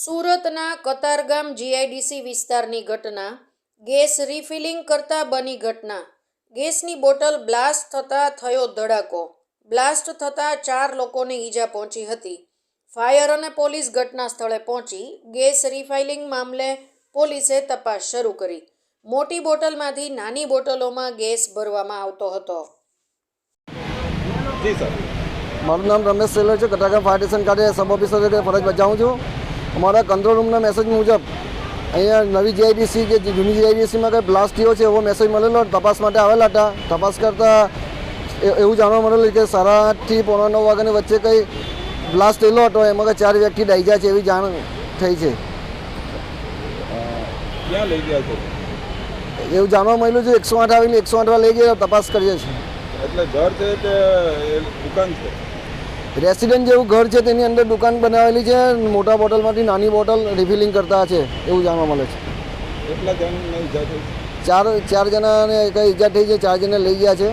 સુરતના કતારગામ જીઆઈડીસી વિસ્તારની ઘટના, ગેસ રિફિલિંગ કરતા બની ઘટના. ગેસની બોટલ બ્લાસ્ટ થતાં થયો ધડાકો. બ્લાસ્ટ થતાં ચાર લોકોને ઈજા પહોંચી હતી. ફાયર અને પોલીસ ઘટના સ્થળે પહોંચી, ગેસ રિફાઇલિંગ મામલે પોલીસે તપાસ શરૂ કરી. મોટી બોટલમાંથી નાની બોટલોમાં ગેસ ભરવામાં આવતો હતો. જી, સર. મારું નામ રમેશ સેલર છે. કટાકા ફાયર સ્ટેશન ખાતે સબ ઓફિસર ફરજ બજાવું છું. અમારા કંટ્રોલ રૂમના મેસેજ મુજબ અહીંયા નવી જીઆઈડીસી કે જૂની જીઆઈડીસીમાં કંઈ બ્લાસ્ટ થયો છે એવો મેસેજ મળેલો તપાસ માટે આવેલા હતા. તપાસ કરતાં એવું જાણવા મળેલું કે સાડા આઠથી પોણા નવ વાગ્યાની વચ્ચે કંઈ બ્લાસ્ટ થયેલો હતો એમાં કંઈ ચાર વ્યક્તિ ડાઈજા છે એવી જાણ થઈ છો. એવું જાણવા મળેલું છે એકસો આઠ આવીને એકસો આઠમાં લઈ ગયા તપાસ કરીએ છીએ. એટલે ઘર છે કે દુકાન છે? રેસિડેન્ટ જેવું ઘર છે તેની અંદર દુકાન બનાવેલી છે મોટા બોટલમાંથી નાની બોટલ રિફિલિંગ કરતા છે એવું જાણવા મળે છે. ચાર ચાર જણાને કંઈ ઈજા થઈ છે ચાર જણા લઈ ગયા છે.